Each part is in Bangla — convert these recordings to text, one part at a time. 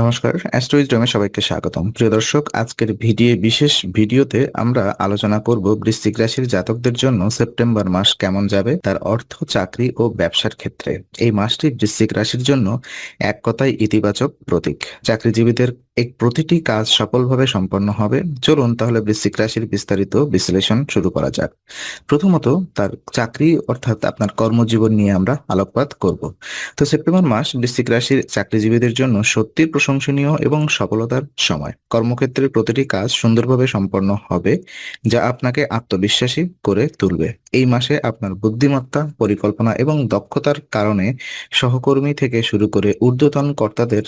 নমস্কার অ্যাস্ট্রোইজডমে সবাইকে স্বাগতম। প্রিয় দর্শক, আজকের ভিডিও, বিশেষ ভিডিওতে আমরা আলোচনা করব বৃশ্চিক রাশির জাতকদের জন্য সেপ্টেম্বর মাস কেমন যাবে, তার অর্থ চাকরি ও ব্যবসার ক্ষেত্রে। এই মাসটি বৃশ্চিক রাশির জন্য এক কথায় ইতিবাচক প্রতীক। চাকরিজীবীদের এক প্রতিটি কাজ সফলভাবে সম্পন্ন হবে। চলুন তাহলে বৃশ্চিক রাশির বিস্তারিত বিশ্লেষণ শুরু করা যাক। প্রথমত, তার চাকরি, অর্থাৎ আপনার কর্মজীবন নিয়ে আমরা আলোকপাত করব। তো সেপ্টেম্বর মাস বৃশ্চিক রাশির চাকরিজীবীদের জন্য সত্যির প্রশংসনীয় এবং সফলতার সময়। কর্মক্ষেত্রে প্রতিটি কাজ সুন্দরভাবে সম্পন্ন হবে, যা আপনাকে আত্মবিশ্বাসী করে তুলবে। এই মাসে আপনার বুদ্ধিমত্তা, পরিকল্পনা এবং দক্ষতার কারণে সহকর্মী থেকে শুরু করে ঊর্ধ্বতন কর্তাদের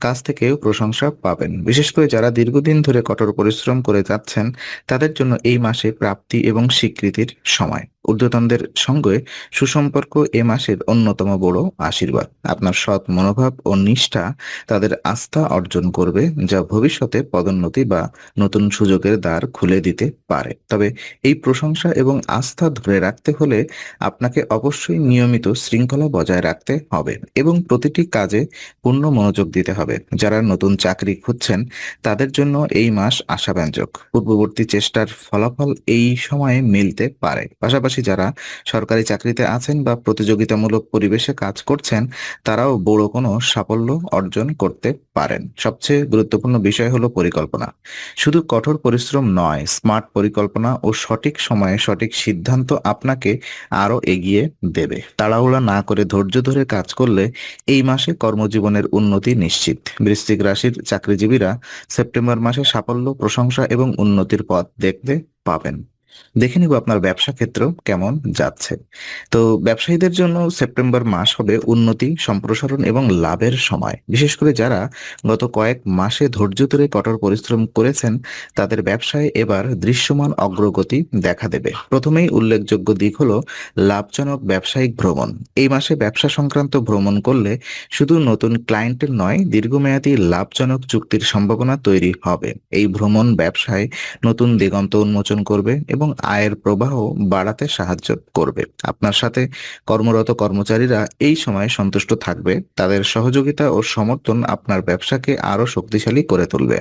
কাছ থেকেও প্রশংসা পাবেন। বিশেষ করে যারা দীর্ঘদিন ধরে কঠোর পরিশ্রম করে যাচ্ছেন, তাদের জন্য এই মাসে প্রাপ্তি এবং স্বীকৃতির সময়। ঊর্ধ্বতনদের সঙ্গে সুসম্পর্ক এ মাসের অন্যতম বড় আশীর্বাদ। আপনার সৎ মনোভাব ও নিষ্ঠা তাদের আস্থা অর্জন করবে, যা ভবিষ্যতে পদোন্নতি বা নতুন সুযোগের দ্বার খুলে দিতে পারে। তবে এই প্রশংসা এবং আস্থা ধরে রাখতে হলে আপনাকে অবশ্যই নিয়মিত শৃঙ্খলা বজায় রাখতে হবে এবং প্রতিটি কাজে পূর্ণ মনোযোগ দিতে হবে। যারা নতুন চাকরি খুঁজছেন, তাদের জন্য এই মাস আশাব্যঞ্জক। পূর্ববর্তী চেষ্টার ফলাফল এই সময়ে মিলতে পারে। পাশাপাশি যারা সরকারি চাকরিতে আছেন বা প্রতিযোগিতামূলক পরিবেশে কাজ করছেন, তারাও বড় কোনো সাফল্য অর্জন করতে পারেন। সবচেয়ে গুরুত্বপূর্ণ বিষয় হলো পরিকল্পনা। শুধু কঠোর পরিশ্রম নয়, স্মার্ট পরিকল্পনা ও সঠিক সময়ে সঠিক সিদ্ধান্ত আপনাকে আরও এগিয়ে দেবে। তাড়াহুড়া না করে ধৈর্য ধরে কাজ করলে এই মাসে কর্মজীবনের উন্নতি নিশ্চিত। বৃশ্চিক রাশির চাকরিজীবীরা সেপ্টেম্বর মাসে সাফল্য, প্রশংসা এবং উন্নতির পথ দেখতে পাবেন। দেখে নিব আপনার ব্যবসা ক্ষেত্র কেমন যাচ্ছে। তো ব্যবসায়ীদের জন্য সেপ্টেম্বর মাস হবে উন্নতি, সম্প্রসারণ এবং লাভের সময়। বিশেষ করে যারা গত কয়েক মাসে ধৈর্য ধরে কঠোর পরিশ্রম করেছেন, তাদের ব্যবসায় এবার দৃশ্যমান অগ্রগতি দেখা দেবে। প্রথমেই উল্লেখযোগ্য দিক হলো লাভজনক ব্যবসায়িক ভ্রমণ। এই মাসে ব্যবসা সংক্রান্ত ভ্রমণ করলে শুধু নতুন ক্লায়েন্টের নয়, দীর্ঘমেয়াদী লাভজনক চুক্তির সম্ভাবনা তৈরি হবে। এই ভ্রমণ ব্যবসায় নতুন দিগন্ত উন্মোচন করবে এবং আয়ের প্রবাহ বাড়াতে সাহায্য করবে। আপনার সাথে কর্মরত কর্মচারীরা এই সময় সন্তুষ্ট থাকবে। তাদের সহযোগিতা ও সমর্থন আপনার ব্যবসাকে আরও শক্তিশালী করে তুলবে।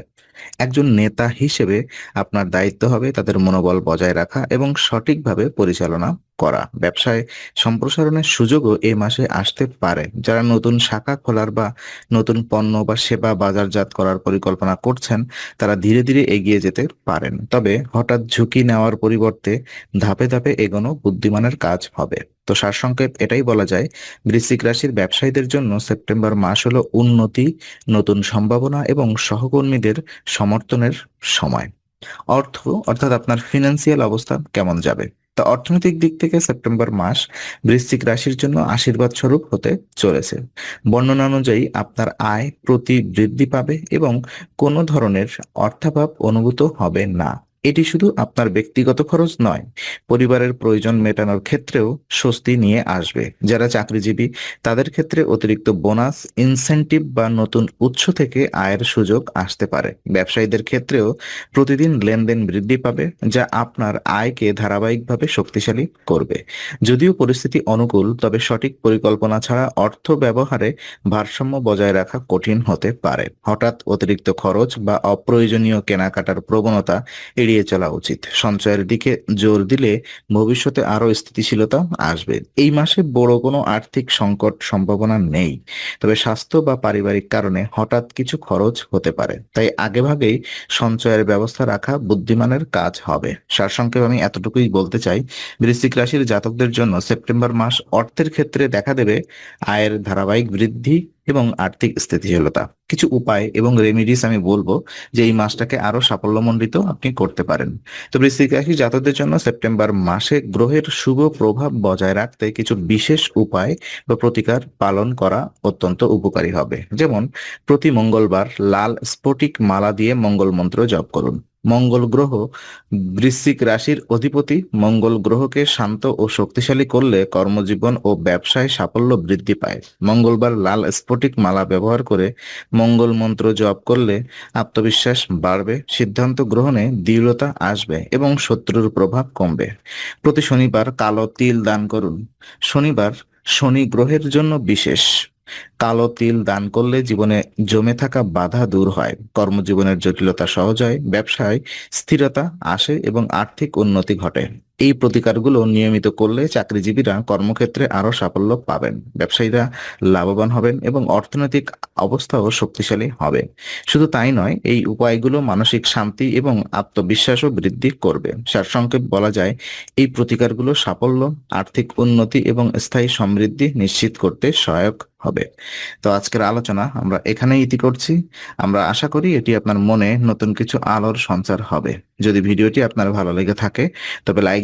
একজন নেতা হিসেবে আপনার দায়িত্ব হবে তাদের মনোবল বজায় রাখা এবং সঠিকভাবে পরিচালনা করা। ব্যবসায় সম্প্রসারণের সুযোগও এই মাসে আসতে পারে। যারা নতুন শাখা খোলার বা নতুন পণ্য বা সেবা বাজারজাত করার পরিকল্পনা করছেন, তারা ধীরে ধীরে এগিয়ে যেতে পারেন। তবে হঠাৎ ঝুঁকি নেওয়ার পরিবর্তে ধাপে ধাপে এগোনো বুদ্ধিমানের কাজ হবে। তো সারসংক্ষেপ এটাই বলা যায়, বৃশ্চিক রাশির ব্যবসায়ীদের জন্য সেপ্টেম্বর মাস হলো উন্নতি, নতুন সম্ভাবনা এবং সহকর্মীদের সমর্থনের সময়। অর্থ, অর্থাৎ আপনার ফিনান্সিয়াল অবস্থা কেমন যাবে? তা অর্থনৈতিক দিক থেকে সেপ্টেম্বর মাস বৃশ্চিক রাশির জন্য আশীর্বাদ স্বরূপ হতে চলেছে। বর্ণনা অনুযায়ী আপনার আয় প্রতি বৃদ্ধি পাবে এবং কোনো ধরনের অর্থাভাব অনুভূত হবে না। এটি শুধু আপনার ব্যক্তিগত খরচ নয়, পরিবারের প্রয়োজন মেটানোর ক্ষেত্রেও স্বস্তি নিয়ে আসবে। যারা চাকরিজীবী, তাদের ক্ষেত্রে অতিরিক্ত বোনাস, ইনসেন্টিভ বা নতুন উৎস থেকে আয়ের সুযোগ আসতে পারে। ব্যবসায়ীদের ক্ষেত্রেও প্রতিদিন লেনদেন বৃদ্ধি পাবে, যা আপনার আয়কে ধারাবাহিকভাবে শক্তিশালী করবে। যদিও পরিস্থিতি অনুকূল, তবে সঠিক পরিকল্পনা ছাড়া অর্থ ব্যবহারে ভারসাম্য বজায় রাখা কঠিন হতে পারে। হঠাৎ অতিরিক্ত খরচ বা অপ্রয়োজনীয় কেনাকাটার প্রবণতা এড়িয়ে চলা উচিত। সঞ্চয়ের দিকে জোর দিলে ভবিষ্যতে আরও স্থিতিশীলতা আসবে। এই মাসে বড় কোনো আর্থিক সংকট সম্ভাবনা নেই। তবে স্বাস্থ্য বা পারিবারিক কারণে হঠাৎ কিছু খরচ হতে পারে। তাই আগেভাগেই সঞ্চয়ের ব্যবস্থা রাখা বুদ্ধিমানের কাজ হবে। সারসংক্ষেপ আমি এতটুকুই বলতে চাই, বৃশ্চিক রাশির জাতকদের জন্য সেপ্টেম্বর মাস অর্থের ক্ষেত্রে দেখা দেবে আয়ের ধারাবাহিক বৃদ্ধি এবং আর্থিক স্থিতিশীলতা। কিছু উপায় এবং রেমিডিস আমি বলব যে এই মাসটাকে আরও সাফল্যমণ্ডিত আপনি করতে পারেন। তো বৃশ্চিক রাশি জাতকদের জন্য সেপ্টেম্বর মাসে গ্রহের শুভ প্রভাব বজায় রাখতে কিছু বিশেষ উপায় বা প্রতিকার পালন করা অত্যন্ত উপকারী হবে। যেমন, প্রতি মঙ্গলবার লাল স্ফটিক মালা দিয়ে মঙ্গল মন্ত্র জপ করুন। মঙ্গল গ্রহ বৃশ্চিক রাশির অধিপতি। মঙ্গল গ্রহকে শান্ত ও শক্তিশালী করলে কর্মজীবন ও ব্যবসায় সাফল্য বৃদ্ধি পায়। মঙ্গলবার লাল স্ফটিক মালা ব্যবহার করে মঙ্গল মন্ত্র জপ করলে আত্মবিশ্বাস বাড়বে, সিদ্ধান্ত গ্রহণে দৃঢ়তা আসবে এবং শত্রুর প্রভাব কমবে। প্রতি শনিবার কালো তিল দান করুন। শনিবার শনি গ্রহের জন্য বিশেষ। কালো তিল দান করলে জীবনে জমে থাকা বাধা দূর হয়। কর্মজীবনের জটিলতা সহজ হয়, ব্যবসায় স্থিরতা আসে এবং আর্থিক উন্নতি ঘটে। এই প্রতিকারগুলো নিয়মিত করলে চাকরিজীবীরা কর্মক্ষেত্রে আরও সাফল্য পাবেন। ব্যবসায়ীরা লাভবান হবেন এবং অর্থনৈতিক অবস্থাও শক্তিশালী হবে। শুধু তাই নয়, এই উপায়গুলো মানসিক শান্তি এবং আত্মবিশ্বাসও বৃদ্ধি করবে। সারসংক্ষেপ বলা যায়, এই প্রতিকারগুলো সাফল্য, আর্থিক উন্নতি এবং স্থায়ী সমৃদ্ধি নিশ্চিত করতে সহায়ক হবে। তো আজকের আলোচনা আমরা এখানেই ইতি করছি। আমরা আশা করি এটি আপনার মনে নতুন কিছু আলোর সঞ্চার হবে। যদি ভিডিওটি আপনার ভালো লেগে থাকে, তবে লাইক